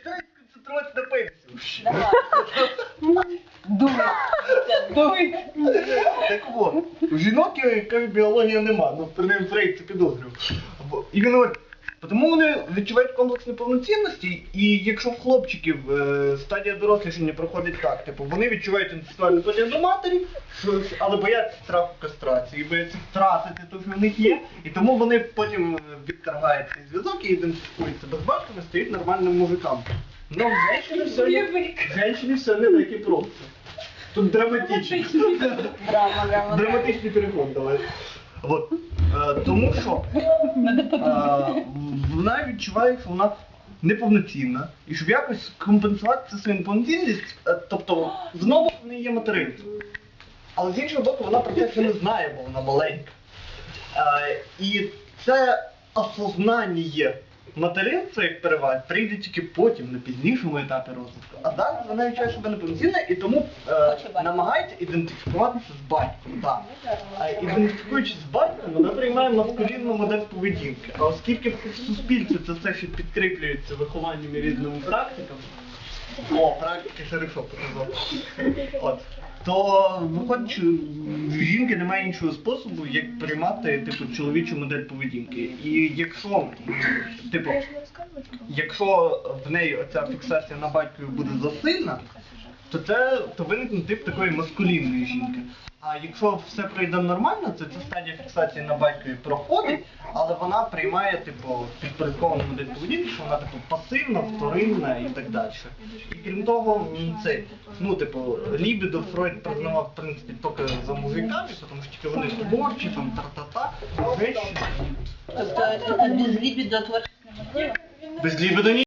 Стараюсь сконцентруватися на пенсію. Думай. Дуй. Так от, у жінок якої біологія нема, ну принаймні Фрейд це підозрював. Бо- І він говорить, тому вони відчувають комплекс неповноцінності, і якщо в хлопчиків е, стадія дорослішання проходить так, типу вони відчувають інтелектуальну подію до матері, але бояться страху кастрації, бояться втратити те, що в них є, і тому вони потім е, відторгають цей зв'язок і ідентифікують себе з батьками, стають нормальним мужикам. Ну, в женщині все не, в женщині все не так і просто. Тут драматично. Драма, драма. Драматичний переход давай. От. Е, тому що вона відчуває, що вона неповноцінна. І щоб якось компенсувати цю свою неповноцінність, е, тобто знову в неї є материнство. Але з іншого боку, вона про це ще не знає, бо вона маленька. Е, і це осознання материнства, як переваги, прийде тільки потім, на пізнішому етапі розвитку. А зараз вона відчуває себе неповноцінною і тому е, намагається ідентифікуватися з батьком. Да. А ідентифікуючись з батьком, вона приймає маскулінну модель поведінки. А оскільки в суспільстві це все ще підкріплюється вихованням і різними практиками, о, практики хорошо показав. То виходить, в жінки немає іншого способу, як приймати типу чоловічу модель поведінки. І якщо, типу, якщо в неї оця фіксація на батькові буде засильна, то це то виникне тип такої маскулінної жінки. А якщо все пройде нормально, то ця стадія фіксації на батькові проходить, але вона приймає типу підпорядковану поведінки, що вона типу пасивна, вторинна і так далі. І крім того, це ну типу лібідо Фройд признавав в принципі тільки за мужиками, тому що тільки вони творчі, там тра-та-та, речі. Тобто, без лібідо творчість? Без лібідо ні.